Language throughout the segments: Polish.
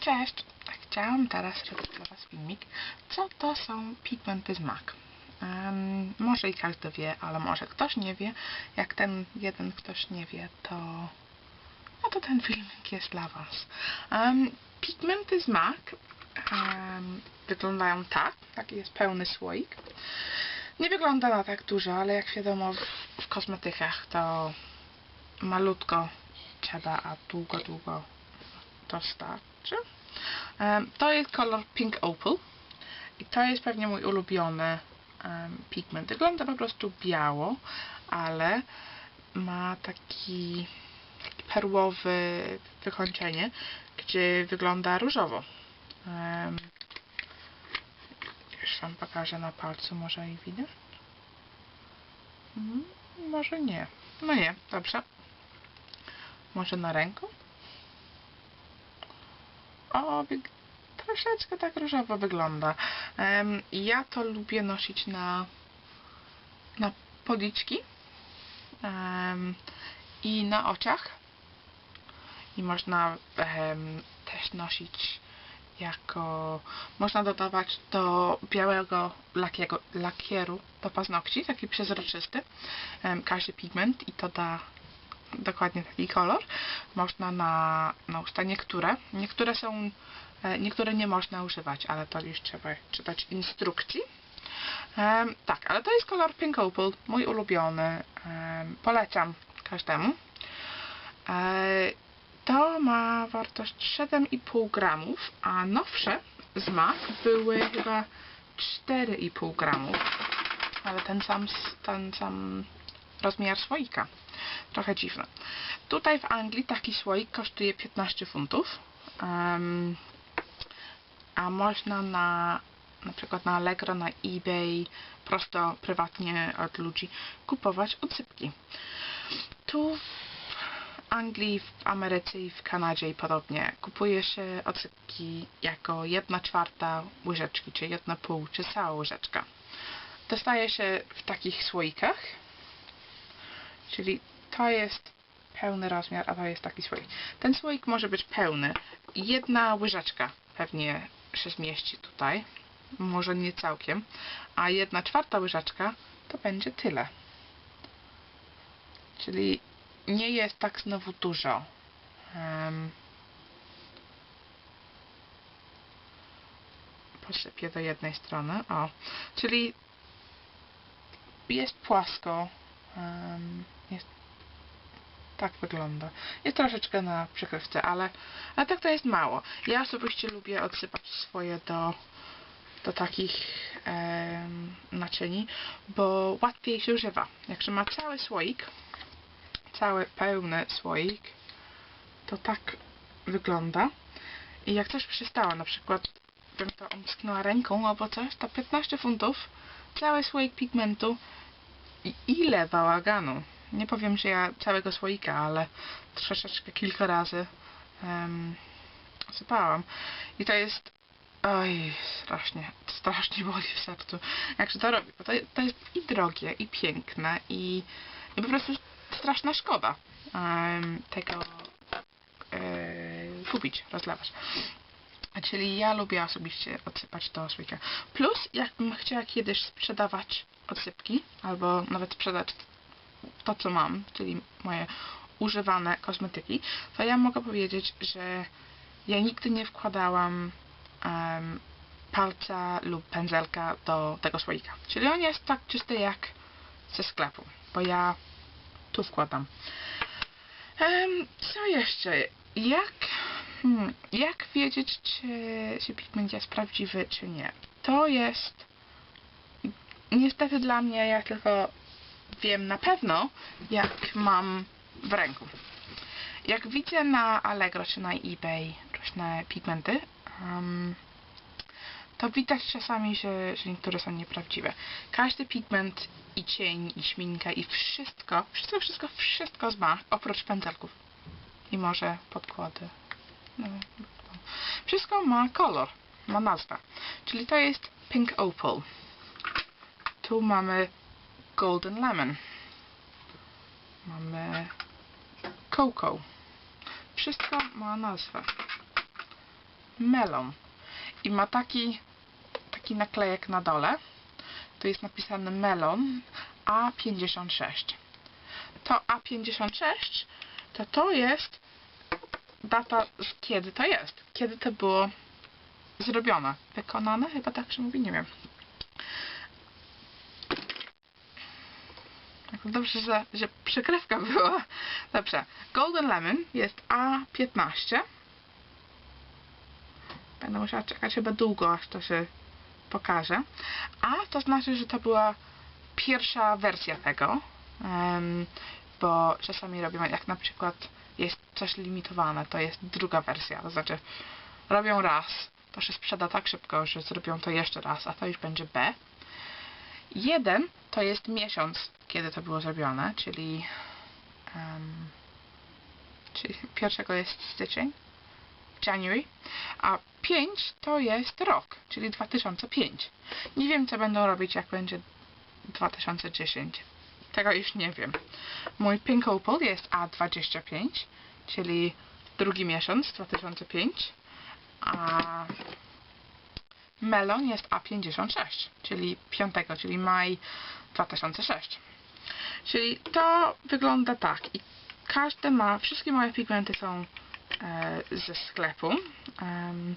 Cześć! Chciałam teraz zrobić dla Was filmik, co to są pigmenty z MAC. Em, może i każdy wie, ale może ktoś nie wie. Jak ten jeden ktoś nie wie, to... No to ten filmik jest dla Was. Em, pigmenty z MAC em, wyglądają tak. Taki jest pełny słoik. Nie wygląda na tak dużo, ale jak wiadomo w, w kosmetykach to malutko trzeba, a długo, długo to starczy. Em, to jest kolor Pink Opal i to jest pewnie mój ulubiony pigment. Wygląda po prostu biało, ale ma taki, perłowy wykończenie, gdzie wygląda różowo. Już Wam pokażę na palcu, może i widać? Mm, może nie. No nie, dobrze. Może na ręku? O, troszeczkę tak różowo wygląda. Ja to lubię nosić na, na policzki i na oczach. I można też nosić jako... Można dodawać do białego lakiego, lakieru do paznokci, taki przezroczysty, każdy pigment i to da dokładnie taki kolor. Można na, na usta niektóre. Niektóre są, e, niektóre nie można używać, ale to już trzeba czytać instrukcji. Em, tak, ale to jest kolor Pink Opal, mój ulubiony. Em, polecam każdemu. To ma wartość 7,5 gramów, a nowsze z MAC były chyba 4,5 gramów. Ale ten sam, ten sam rozmiar słoika. Trochę dziwne. Tutaj w Anglii taki słoik kosztuje 15 funtów. em, a można na na przykład na Allegro, na eBay, prosto prywatnie od ludzi kupować odsypki. Tu w Anglii, w Ameryce i w Kanadzie i podobnie kupuje się odsypki jako 1 czwarta łyżeczki, czy 1,5, czy cała łyżeczka. Dostaje się w takich słoikach, czyli to jest pełny rozmiar, a to jest taki słoik. Ten słoik może być pełny. Jedna łyżeczka pewnie się zmieści tutaj. Może nie całkiem. A jedna czwarta łyżeczka to będzie tyle. Czyli nie jest tak znowu dużo. Um, posypię do jednej strony. O, czyli jest płasko. em, jest tak wygląda. Jest troszeczkę na przykrywce, ale, ale tak to jest mało. Ja osobiście lubię odsypać swoje do, do takich em, naczyni, bo łatwiej się używa. Jak się ma cały słoik, cały pełny słoik, to tak wygląda. I jak coś przystało, na przykład bym to omsknęła ręką albo coś, to 15 funtów, cały słoik pigmentu i ile bałaganu. Nie powiem, że ja całego słoika, ale troszeczkę kilka razy um, sypałam. I to jest oj, strasznie, strasznie boli w sercu, jak się to robi, bo to, to jest i drogie, i piękne, i, i po prostu straszna szkoda em, tego e, kupić, rozlewać. Czyli ja lubię osobiście odsypać do słoika. Plus, jakbym chciała kiedyś sprzedawać odsypki, albo nawet sprzedać to, co mam, czyli moje używane kosmetyki, to ja mogę powiedzieć, że ja nigdy nie wkładałam em, palca lub pędzelka do tego słoika. Czyli on jest tak czysty jak ze sklepu, bo ja tu wkładam. Em, co jeszcze? Jak, hmm, jak wiedzieć, czy, czy pigment jest prawdziwy, czy nie? To jest niestety dla mnie, ja tylko wiem na pewno, jak mam w ręku. Jak widzę na Allegro czy na eBay różne pigmenty, em, to widać czasami, że, że niektóre są nieprawdziwe. Każdy pigment i cień, i śminka, i wszystko, wszystko, wszystko, wszystko z MAC, oprócz pędzelków. I może podkłady. No, wszystko ma kolor, ma nazwę. Czyli to jest Pink Opal. Tu mamy Golden Lemon. Mamy Cocoa. Wszystko ma nazwę. melon. I ma taki, taki naklejek na dole. Tu jest napisane melon A56. To A56 to to jest data, z kiedy to jest. Kiedy to było zrobione. Wykonane? Chyba tak się mówi, nie wiem. Tak, Dobrze, że, że przykrywka była. Dobrze. Golden Lemon jest A15. Będę musiała czekać chyba długo, aż to się pokaże. A to znaczy, że to była pierwsza wersja tego. em, bo czasami robią, jak na przykład jest coś limitowane, to jest druga wersja. To znaczy, robią raz, to się sprzeda tak szybko, że zrobią to jeszcze raz, a to już będzie B. Jeden to jest miesiąc, kiedy to było zrobione, czyli, em, czyli pierwszego jest styczeń, January, a 5 to jest rok, czyli 2005. Nie wiem, co będą robić, jak będzie 2010. Tego już nie wiem. Mój Pink Opal jest A25, czyli drugi miesiąc 2005, a Melon jest A56, czyli 5, czyli maj 2006. Czyli to wygląda tak i każde ma, wszystkie moje pigmenty są e, ze sklepu em,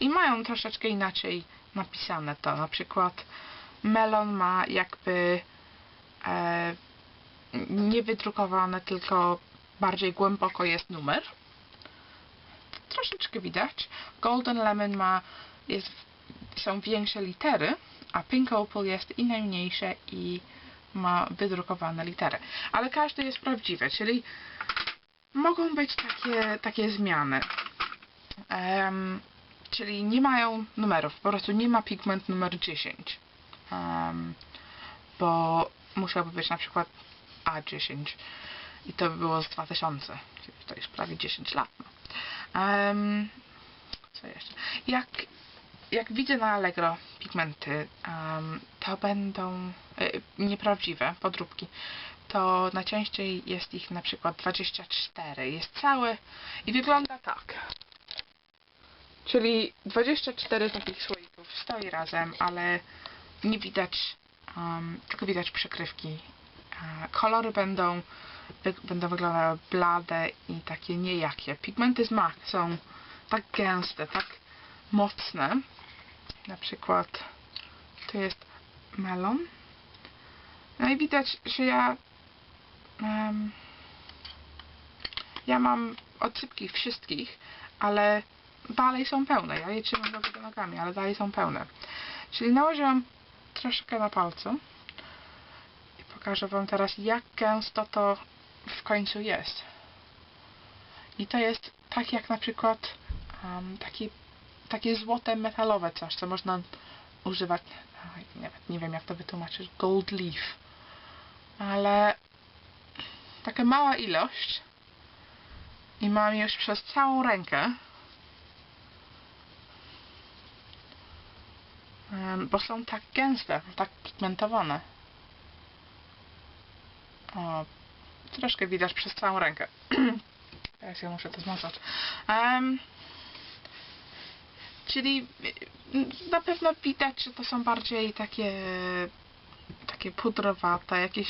i mają troszeczkę inaczej napisane to. Na przykład melon ma jakby e, nie wydrukowane, tylko bardziej głęboko jest numer. Troszeczkę widać. Golden Lemon ma jest, są większe litery, a Pink Opal jest i najmniejsze i ma wydrukowane litery. Ale każdy jest prawdziwy, czyli mogą być takie, takie zmiany. Em, czyli nie mają numerów, po prostu nie ma pigment numer 10. Em, bo musiałby być na przykład A10 i to by było z 2000, czyli to jest prawie 10 lat. Em, co jeszcze? Jak, jak widzę na Allegro pigmenty, em, to będą e, nieprawdziwe podróbki. To najczęściej jest ich na przykład 24. Jest całe i wygląda tak. Czyli 24 takich słoików stoi razem, ale nie widać, um, tylko widać przykrywki. E, Kolory będą, wy, będą wyglądały blade i takie niejakie. Pigmenty z MAC są tak gęste, tak mocne. Na przykład to jest melon. No i widać, że ja em, ja mam odsypki wszystkich, ale dalej są pełne. Ja je trzymam do góry nogami, ale dalej są pełne. Czyli nałożyłam troszkę na palcu i pokażę Wam teraz, jak gęsto to w końcu jest. I to jest tak jak na przykład um, taki, takie złote metalowe coś, co można używać. Nawet nie wiem, jak to wytłumaczyć. Gold leaf. Ale taka mała ilość i mam już przez całą rękę bo są tak gęste, tak pigmentowane. O, troszkę widać przez całą rękę. Teraz ja muszę to zmazać. Em, czyli y, na pewno widać, że to są bardziej takie takie pudrowate, jakieś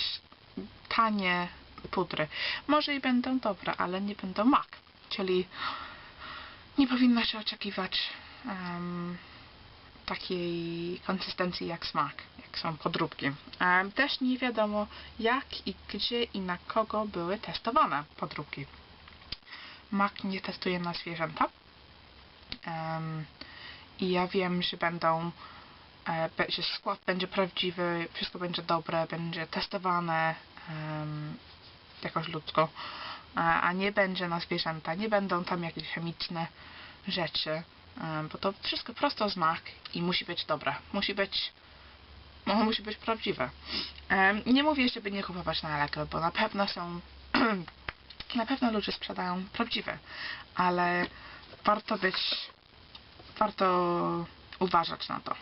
tanie pudry. Może i będą dobre, ale nie będą MAC. Czyli nie powinno się oczekiwać em, takiej konsystencji jak smak, jak są podróbki. Em, też nie wiadomo jak i gdzie i na kogo były testowane podróbki. MAC nie testuje na zwierzęta. Em, I ja wiem, że będą e, że skład będzie prawdziwy, wszystko będzie dobre, będzie testowane em, jakoś ludzko, a, a nie będzie na zwierzęta, nie będą tam jakieś chemiczne rzeczy, em, bo to wszystko prosto z mak i musi być dobre, musi być no, musi być prawdziwe. Em, nie mówię, żeby nie kupować na Allegro, bo na pewno są na pewno ludzie sprzedają prawdziwe, ale warto być warto uważać na to.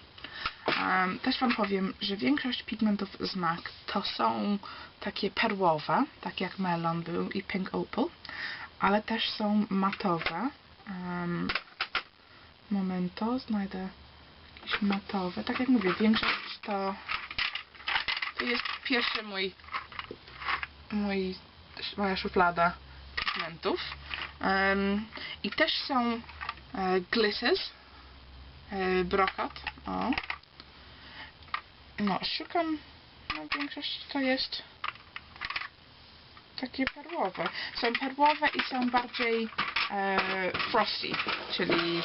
Też Wam powiem, że większość pigmentów z MAC to są takie perłowe, tak jak Melon był i Pink Opal, ale też są matowe. Momento, znajdę jakieś matowe. Tak jak mówię, większość to to jest pierwszy mój mój moja szuflada pigmentów. I też są e, glitters, brokat. O. No, szukam, no większość to jest takie perłowe. Są perłowe i są bardziej e, frosty, czyli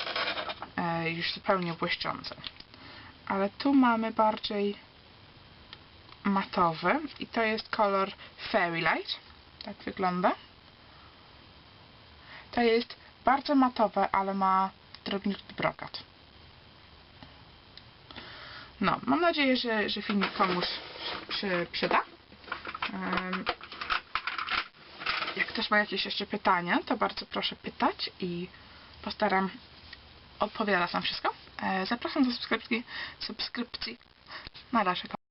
e, już zupełnie błyszczące. Ale tu mamy bardziej matowy i to jest kolor Fairy Light. Tak wygląda. To jest bardzo matowe, ale ma drobniutki brokat. No, mam nadzieję, że, że filmik komuś się przyda. Jak ktoś ma jakieś jeszcze pytania, to bardzo proszę pytać i postaram odpowiadać na wszystko. E, zapraszam do subskrypcji. subskrypcji. Na razie.